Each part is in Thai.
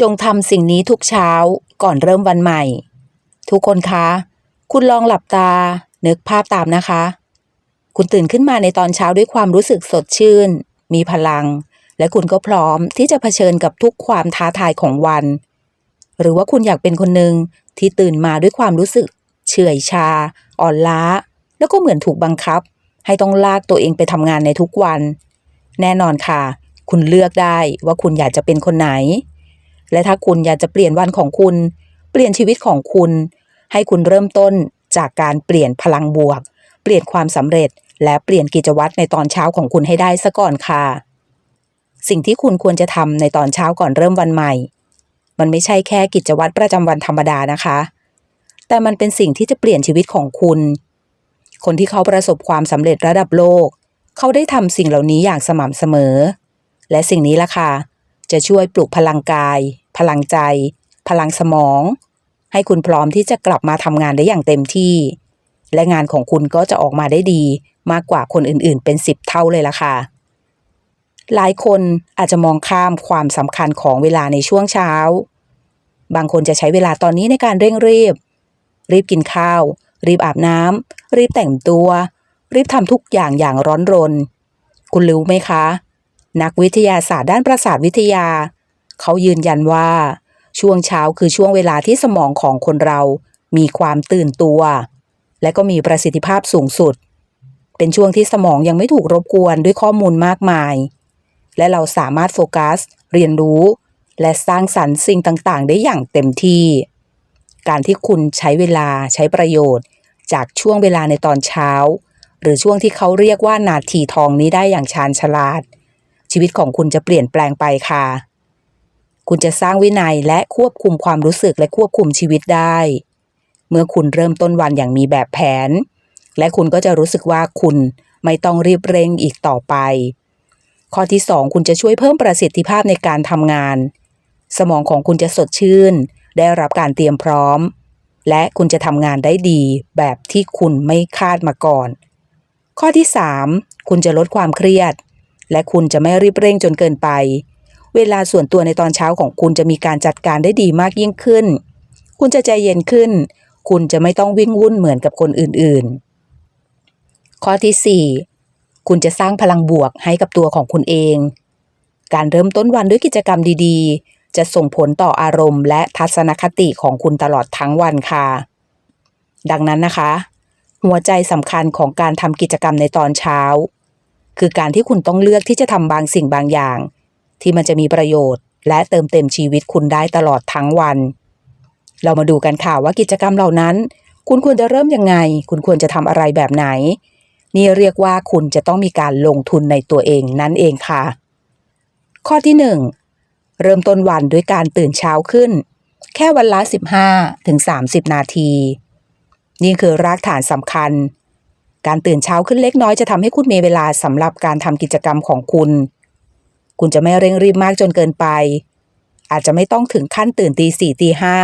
จงทำสิ่งนี้ทุกเช้าก่อนเริ่มวันใหม่ ทุกคนคะ คุณลองหลับตา นึกภาพตามนะคะ คุณตื่นขึ้นมาในตอนเช้าด้วยความรู้สึกสดชื่น มีพลัง และคุณก็พร้อมที่จะเผชิญกับทุกความท้าทายของวัน หรือว่าคุณอยากเป็นคนหนึ่งที่ตื่นมาด้วยความรู้สึก เฉื่อยชา อ่อนล้า แล้วก็เหมือนถูกบังคับ ให้ต้องลากตัวเองไปทำงานในทุกวัน แน่นอนค่ะ คุณเลือกได้ว่าคุณอยากจะเป็นคนไหน และถ้าคุณอยากจะเปลี่ยนวันของคุณ เปลี่ยนชีวิตของคุณ ให้คุณเริ่มต้นจากการเปลี่ยนพลังบวก เปลี่ยนความสำเร็จ และเปลี่ยนกิจวัตรในตอนเช้าของคุณให้ได้ซะก่อนค่ะ สิ่งที่คุณควรจะทำในตอนเช้าก่อนเริ่มวันใหม่ มันไม่ใช่แค่กิจวัตรประจำวันธรรมดานะคะ แต่มันเป็นสิ่งที่จะเปลี่ยนชีวิตของคุณ คนที่เขาประสบความสำเร็จระดับโลก เขาได้ทำสิ่งเหล่านี้อย่างสม่ำเสมอ และสิ่งนี้ล่ะค่ะ จะช่วยปลุกพลังกาย พลังใจ พลังสมอง ให้คุณพร้อมที่จะกลับมาทำงานได้อย่างเต็มที่ และงานของคุณก็จะออกมาได้ดีมากกว่าคนอื่นๆ เป็นสิบเท่าเลยล่ะค่ะ หลายคนอาจจะมองข้ามความสำคัญของเวลาในช่วงเช้า บางคนจะใช้เวลาตอนนี้ในการเร่งรีบ รีบกินข้าว รีบอาบน้ำรีบแต่งตัว รีบทำทุกอย่างอย่างร้อนรน คุณรู้ไหมคะ นักวิทยาศาสตร์ด้านประสาทวิทยา เขายืนยันว่า ช่วงเช้าคือช่วงเวลาที่สมองของคนเรามีความตื่นตัว และก็มีประสิทธิภาพสูงสุด เป็นช่วงที่สมองยังไม่ถูกรบกวนด้วยข้อมูลมากมาย และเราสามารถโฟกัส เรียนรู้ และสร้างสรรค์สิ่งต่างๆ ได้อย่างเต็มที่ การที่คุณใช้เวลาใช้ประโยชน์ จากช่วงเวลาในตอนเช้า หรือช่วงที่เขาเรียกว่านาทีทองนี้ได้อย่างชาญฉลาด ชีวิตของคุณจะเปลี่ยนแปลงไปค่ะ คุณจะสร้างวินัยและควบคุมความรู้สึกและควบคุมชีวิตได้ เมื่อคุณเริ่มต้นวันอย่างมีแบบแผน และคุณก็จะรู้สึกว่าคุณไม่ต้องรีบเร่งอีกต่อไป ข้อที่ 2 คุณจะช่วยเพิ่มประสิทธิภาพในการทำงาน สมองของคุณจะสดชื่น ได้รับการเตรียมพร้อม และคุณจะทำงานได้ดีแบบที่คุณไม่คาดมาก่อน ข้อที่ 3 คุณจะลดความเครียด และคุณจะไม่รีบเร่งจนเกินไป เวลาส่วนตัวในตอนเช้าของคุณจะมีการจัดการได้ดีมากยิ่งขึ้น คุณจะใจเย็นขึ้น คุณจะไม่ต้องวิ่งวุ่นเหมือนกับคนอื่นๆ ข้อที่ 4 คุณจะสร้างพลังบวกให้กับตัวของคุณเอง การเริ่มต้นวันด้วยกิจกรรมดีๆ จะส่งผลต่ออารมณ์ และทัศนคติของคุณตลอดทั้งวันค่ะ ดังนั้นนะคะ หัวใจสำคัญของการทำกิจกรรมในตอนเช้า คือการที่คุณต้องเลือกที่จะทำบางสิ่งบางอย่าง ที่มันจะมีประโยชน์ และเติมเต็มชีวิตคุณได้ตลอดทั้งวัน เรามาดูกันค่ะว่ากิจกรรมเหล่านั้น คุณควรจะเริ่มยังไง คุณควรจะทำอะไรแบบไหน นี่เรียกว่าคุณจะต้องมีการลงทุนในตัวเองนั่นเองค่ะ ข้อที่ 1 เริ่มต้นวันด้วยการตื่นเช้าขึ้น แค่วันละ 15ถึง30 นาที นี่คือรากฐานสำคัญ การตื่นเช้าขึ้นเล็กน้อยจะทำให้คุณมีเวลาสำหรับการทำกิจกรรมของคุณ คุณจะไม่เร่งรีบมากจนเกินไป อาจจะไม่ต้องถึงขั้นตื่นตีสี่ตีห้า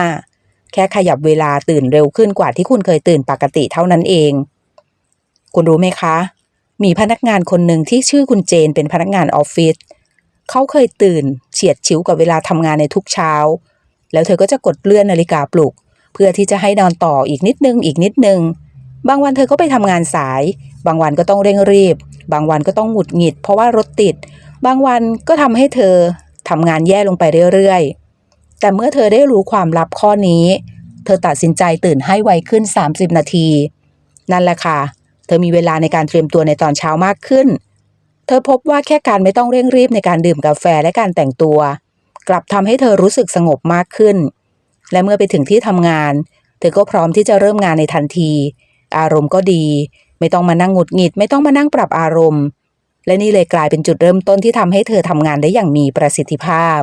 แค่ขยับเวลาตื่นเร็วขึ้นกว่าที่คุณเคยตื่นปกติเท่านั้นเอง คุณรู้ไหมคะ มีพนักงานคนหนึ่งที่ชื่อคุณเจนเป็นพนักงานออฟฟิศเขาเคยตื่นเฉียดชิวกับเวลาทำงานในทุกเช้า แล้วเธอก็จะกดเลื่อนนาฬิกาปลุก เพื่อที่จะให้นอนต่ออีกนิดนึงอีกนิดนึง บางวันเธอก็ไปทำงานสาย บางวันก็ต้องเร่งรีบ บางวันก็ต้องหงุดหงิด เพราะว่ารถติด บางวันก็ทำให้เธอทำงานแย่ลงไปเรื่อยๆ แต่เมื่อเธอได้รู้ความลับข้อนี้ เธอตัดสินใจตื่นให้ไวขึ้น 30 นาที นั่นแหละค่ะ เธอมีเวลาในการเตรียมตัวในตอนเช้ามากขึ้น เธอพบว่าแค่การไม่ต้องเร่งรีบในการดื่มกาแฟและการแต่งตัว กลับทำให้เธอรู้สึกสงบมากขึ้น และเมื่อไปถึงที่ทำงาน เธอก็พร้อมที่จะเริ่มงานในทันที อารมณ์ก็ดี ไม่ต้องมานั่งหงุดหงิด ไม่ต้องมานั่งปรับอารมณ์ และนี่เลยกลายเป็นจุดเริ่มต้นที่ทำให้เธอทำงานได้อย่างมีประสิทธิภาพ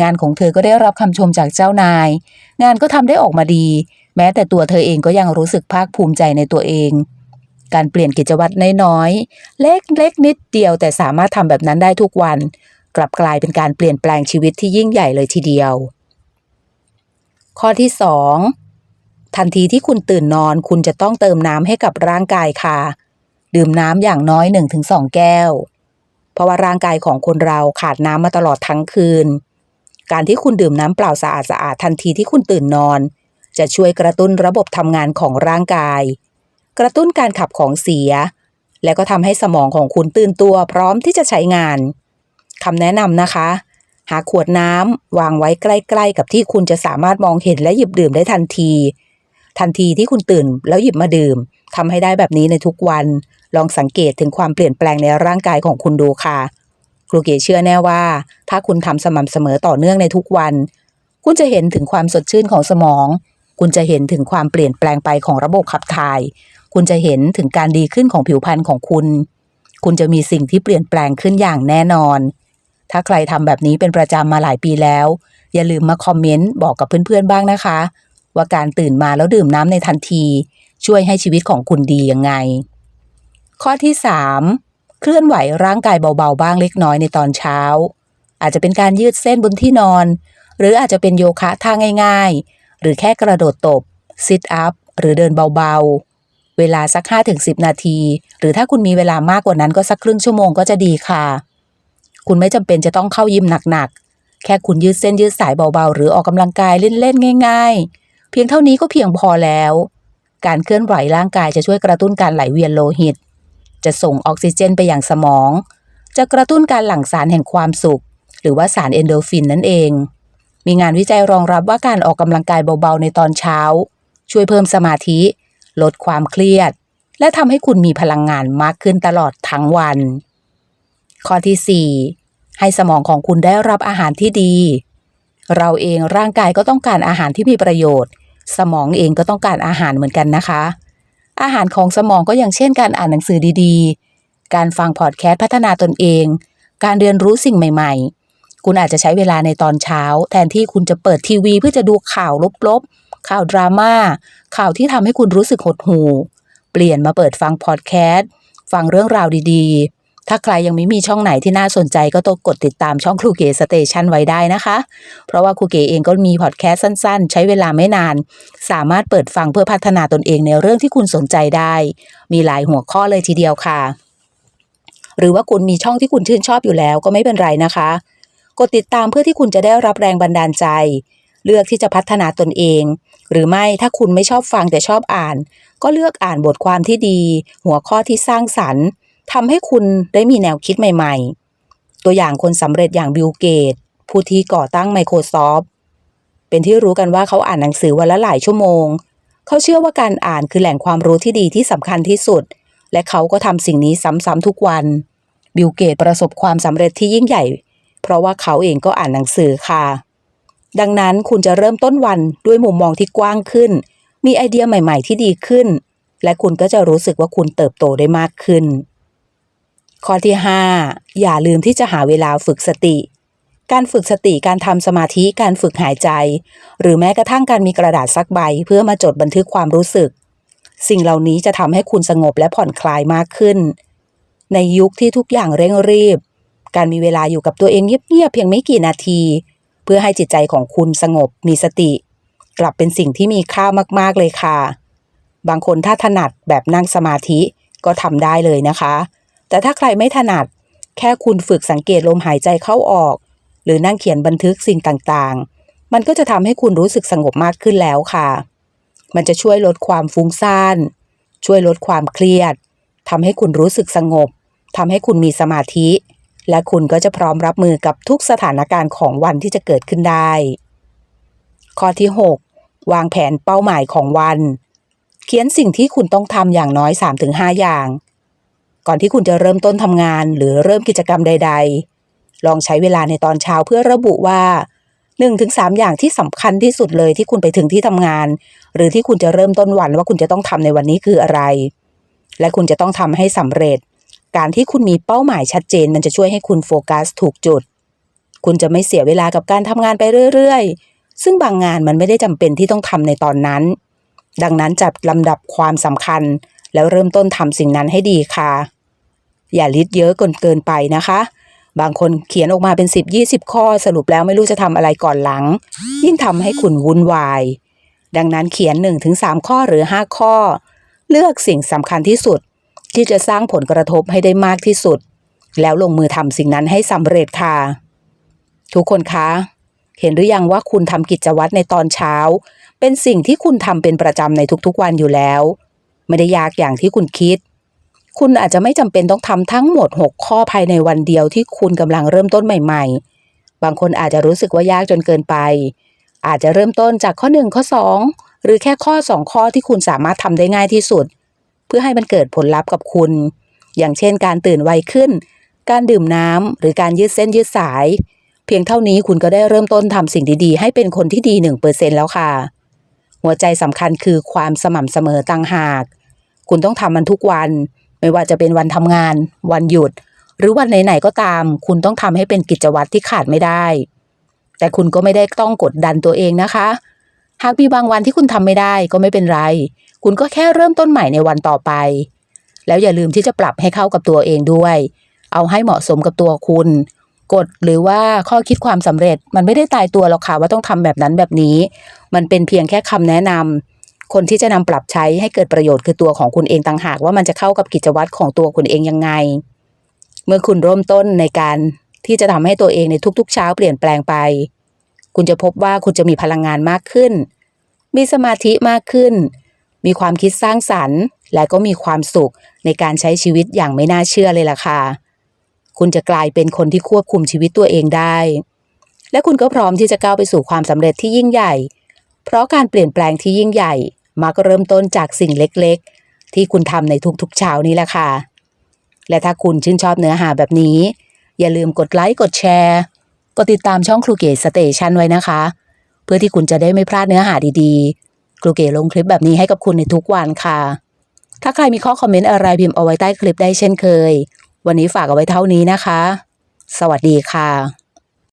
งานของเธอก็ได้รับคำชมจากเจ้านาย งานก็ทำได้ออกมาดี แม้แต่ตัวเธอเองก็ยังรู้สึกภาคภูมิใจในตัวเอง การเปลี่ยนกิจวัตรน้อยๆเล็กเล็กนิดเดียว แต่สามารถทำแบบนั้นได้ทุกวัน กลับกลายเป็นการเปลี่ยนแปลงชีวิตที่ยิ่งใหญ่เลยทีเดียว ข้อที่ 2 ทันทีที่คุณตื่นนอนคุณจะต้องเติมน้ำให้กับร่างกายค่ะ ดื่มน้ำอย่างน้อย 1-2 แก้ว เพราะว่าร่างกายของคนเราขาดน้ำมาตลอดทั้งคืน การที่คุณดื่มน้ำเปล่าสะอาดสะอาดทันทีที่คุณตื่นนอน จะช่วยกระตุ้นระบบทำงานของร่างกาย กระตุ้นการขับของเสีย และก็ทำให้สมองของคุณตื่นตัวพร้อมที่จะใช้งานคำแนะนำนะคะ หาขวดน้ำวางไว้ใกล้ ๆ กับที่คุณจะสามารถมองเห็นและหยิบดื่มได้ทันที ทันทีที่คุณตื่นแล้วหยิบมาดื่มทำให้ได้แบบนี้ในทุกวัน ลองสังเกตถึงความเปลี่ยนแปลงในร่างกายของคุณดูค่ะครูเก๋เชื่อแน่ว่า ถ้าคุณทำสม่ำเสมอต่อเนื่องในทุกวัน คุณจะเห็นถึงความสดชื่นของสมอง คุณจะเห็นถึงความเปลี่ยนแปลงไปของระบบขับถ่าย คุณจะเห็นถึงการดีขึ้นของผิวพรรณของคุณ คุณจะมีสิ่งที่เปลี่ยนแปลงขึ้นอย่างแน่นอน ถ้าใครทำแบบนี้เป็นประจำมาหลายปีแล้ว อย่าลืมมาคอมเมนต์บอกกับเพื่อนๆบ้างนะคะ ว่าการตื่นมาแล้วดื่มน้ำในทันที ช่วยให้ชีวิตของคุณดียังไง ข้อที่ 3 เคลื่อนไหวร่างกายเบาๆ บ้างเล็กน้อยในตอนเช้า อาจจะเป็นการยืดเส้นบนที่นอน หรืออาจจะเป็นโยคะท่าง่าย ๆ หรือแค่กระโดดตบซิทอัพหรือเดินเบาๆ เวลาสัก 5-10 นาที หรือถ้าคุณมีเวลามากกว่านั้นก็สักครึ่งชั่วโมงก็จะดีค่ะ คุณไม่จำเป็นจะต้องเข้ายิมหนักๆแค่คุณยืดเส้นยืดสายเบาๆ หรือออกกำลังกายเล่นๆ ง่ายๆ เพียงเท่านี้ก็เพียงพอแล้ว การเคลื่อนไหวร่างกายจะช่วยกระตุ้นการไหลเวียนโลหิต จะส่งออกซิเจนไปยังสมอง จะกระตุ้นการหลั่งสารแห่งความสุข หรือว่าสารเอนโดฟินนั่นเอง มีงานวิจัยรองรับว่าการออกกำลังกายเบาๆในตอนเช้า ช่วยเพิ่มสมาธิ ลดความเครียด และทำให้คุณมีพลังงานมากขึ้นตลอดทั้งวัน ข้อที่ 4 ให้สมองของคุณได้รับอาหารที่ดี เราเองร่างกายก็ต้องการอาหารที่มีประโยชน์ สมองเองก็ต้องการอาหารเหมือนกันนะคะ อาหารของสมองก็อย่างเช่น การอ่านหนังสือดีๆ การฟังพอดแคสต์พัฒนาตนเอง การเรียนรู้สิ่งใหม่ ๆ คุณอาจจะใช้เวลาในตอนเช้า แทนที่คุณจะเปิดทีวี เพื่อจะดูข่าวลบๆข่าวดราม่าข่าวที่ทำให้คุณรู้สึกหดหู่เปลี่ยนมาเปิดฟังพอดแคสต์ฟังเรื่องราวดีๆ ถ้าใครยังไม่มีช่องไหนที่น่าสนใจก็ต้องกดติดตามช่องครูเก๋สเตชันไว้ได้นะคะ เพราะว่าครูเก๋เองก็มีพอดแคสต์สั้น ๆ ใช้เวลาไม่นาน สามารถเปิดฟังเพื่อพัฒนาตนเองในเรื่องที่คุณสนใจได้ มีหลายหัวข้อเลยทีเดียวค่ะ หรือว่าคุณมีช่องที่คุณชื่นชอบอยู่แล้วก็ไม่เป็นไรนะคะ กดติดตามเพื่อที่คุณจะได้รับแรงบันดาลใจ เลือกที่จะพัฒนาตนเอง หรือไม่ถ้าคุณไม่ชอบฟังแต่ชอบอ่าน ก็เลือกอ่านบทความที่ดี หัวข้อที่สร้างสรรค์ ทำให้คุณได้มีแนวคิดใหม่ๆ ตัวอย่างคนสำเร็จอย่างบิลเกต ผู้ที่ก่อตั้ง Microsoft เป็นที่รู้กันว่าเขาอ่านหนังสือวันละหลายชั่วโมง เขาเชื่อว่าการอ่านคือแหล่งความรู้ที่ดีที่สำคัญที่สุด และเขาก็ทำสิ่งนี้ซ้ำๆทุกวัน บิลเกตประสบความสำเร็จที่ยิ่งใหญ่ เพราะว่าเขาเองก็อ่านหนังสือค่ะ ดังนั้นคุณจะเริ่มต้นวันด้วยมุมมองที่กว้างขึ้น มีไอเดียใหม่ ๆ ที่ดีขึ้น และคุณก็จะรู้สึกว่าคุณเติบโตได้มากขึ้น ข้อที่ 5 อย่าลืมที่จะหาเวลาฝึกสติ การฝึกสติการทำสมาธิการฝึกหายใจ หรือแม้กระทั่งการมีกระดาษซักใบ เพื่อมาจดบันทึกความรู้สึก สิ่งเหล่านี้จะทำให้คุณสงบและผ่อนคลายมากขึ้น ในยุคที่ทุกอย่างเร่งรีบ การมีเวลาอยู่กับตัวเองเงียบๆเพียงไม่กี่นาที เพื่อให้จิตใจของคุณสงบมีสติ กลับเป็นสิ่งที่มีค่ามากๆเลยค่ะ บางคนถ้าถนัดแบบนั่งสมาธิก็ทำได้เลยนะคะ แต่ถ้าใครไม่ถนัด แค่คุณฝึกสังเกตลมหายใจเข้าออก หรือนั่งเขียนบันทึกสิ่งต่างๆ มันก็จะทำให้คุณรู้สึกสงบมากขึ้นแล้วค่ะ มันจะช่วยลดความฟุ้งซ่าน ช่วยลดความเครียดทำให้คุณรู้สึกสงบทำให้คุณมีสมาธิ และคุณก็จะพร้อมรับมือกับทุกสถานการณ์ของวันที่จะเกิดขึ้นได้ ข้อที่ 6 วางแผนเป้าหมายของวัน เขียนสิ่งที่คุณต้องทำอย่างน้อย 3-5 อย่าง ก่อนที่คุณจะเริ่มต้นทำงาน หรือเริ่มกิจกรรมใด ๆ ลองใช้เวลาในตอนเช้าเพื่อระบุว่า 1-3 อย่างที่สำคัญที่สุดเลยที่คุณไปถึงที่ทำงาน หรือที่คุณจะเริ่มต้นวันว่าคุณจะต้องทำในวันนี้คืออะไร และคุณจะต้องทำให้สำเร็จ การที่คุณมีเป้าหมายชัดเจน มันจะช่วยให้คุณโฟกัสถูกจุด คุณจะไม่เสียเวลากับการทำงานไปเรื่อยๆ ซึ่งบางงานมันไม่ได้จำเป็นที่ต้องทำในตอนนั้น ดังนั้นจัดลำดับความสำคัญแล้วเริ่มต้นทำสิ่งนั้นให้ดีค่ะ อย่าลิดเยอะเกินเกินไปนะคะ บางคนเขียนออกมาเป็น 10 20 ข้อสรุปแล้วไม่รู้จะทำอะไรก่อนหลัง ยิ่งทำให้คุณวุ่นวาย ดังนั้นเขียน 1-3 ข้อหรือ 5 ข้อ เลือกสิ่งสำคัญที่สุด ที่จะสร้างผลกระทบให้ได้มากที่สุด แล้วลงมือทำสิ่งนั้นให้สำเร็จค่ะ ทุกคนคะเห็นหรือยังว่าคุณทำกิจวัตรในตอนเช้า เป็นสิ่งที่คุณทำเป็นประจำในทุกๆวันอยู่แล้ว ไม่ได้ยากอย่างที่คุณคิด คุณอาจจะไม่จำเป็นต้องทำทั้งหมด 6 ข้อภายในวันเดียวที่คุณกำลังเริ่มต้นใหม่ๆ บางคนอาจจะรู้สึกว่ายากจนเกินไป อาจจะเริ่มต้นจากข้อ 1 ข้อ 2 หรือแค่ข้อ 2 ข้อที่คุณสามารถทำได้ง่ายที่สุด เพื่อให้มันเกิดผลลัพธ์กับคุณ อย่างเช่น การตื่นไวขึ้น การดื่มน้ำหรือการยืดเส้นยืดสาย เพียงเท่านี้คุณก็ได้เริ่มต้นทำสิ่งดีๆ ให้เป็นคนที่ดี1%แล้วค่ะ หัวใจสำคัญคือความสม่ำเสมอต่างหาก คุณต้องทำมันทุกวัน ไม่ว่าจะเป็นวันทำงาน วันหยุด หรือวันไหนๆก็ตาม คุณต้องทำให้เป็นกิจวัตรที่ขาดไม่ได้ แต่คุณก็ไม่ได้ต้องกดดันตัวเองนะคะ หากมีบางวันที่คุณทำไม่ได้ก็ไม่เป็นไร คุณก็แค่เริ่มต้นใหม่ในวันต่อไป แล้วอย่าลืมที่จะปรับให้เข้ากับตัวเองด้วย เอาให้เหมาะสมกับตัวคุณกฎหรือว่าข้อคิดความสำเร็จมันไม่ได้ตายตัวหรอกค่ะว่าต้องทำแบบนั้นแบบนี้ มันเป็นเพียงแค่คำแนะนำ คนที่จะนำปรับใช้ให้เกิดประโยชน์คือตัวของคุณเองต่างหาก ว่ามันจะเข้ากับกิจวัตรของตัวคุณเองยังไง เมื่อคุณเริ่มต้นในการที่จะทำให้ตัวเองในทุกๆ เช้าเปลี่ยนแปลงไป คุณจะพบว่าคุณจะมีพลังงานมากขึ้น มีสมาธิมากขึ้น มีความคิดสร้างสรรค์ และก็มีความสุขในการใช้ชีวิตอย่างไม่น่าเชื่อเลยล่ะค่ะคุณจะกลายเป็นคนที่ควบคุมชีวิตตัวเองได้ และคุณก็พร้อมที่จะก้าวไปสู่ความสำเร็จที่ยิ่งใหญ่ เพราะการเปลี่ยนแปลงที่ยิ่งใหญ่ มักเริ่มต้นจากสิ่งเล็กๆ ที่คุณทำในทุกๆเช้านี้แหละค่ะ และถ้าคุณชื่นชอบเนื้อหาแบบนี้ อย่าลืมกดไลค์กดแชร์กดติดตามช่องครูเกศสเตชันไว้นะคะ เพื่อที่คุณจะได้ไม่พลาดเนื้อหาดีๆ ครูเกศลงคลิปแบบนี้ให้กับคุณในทุกวันค่ะ ถ้าใครมีข้อคอมเมนต์อะไรพิมพ์เอาไว้ใต้คลิปได้เช่นเคย วันนี้ฝากเอาไว้เท่านี้นะคะ สวัสดีค่ะ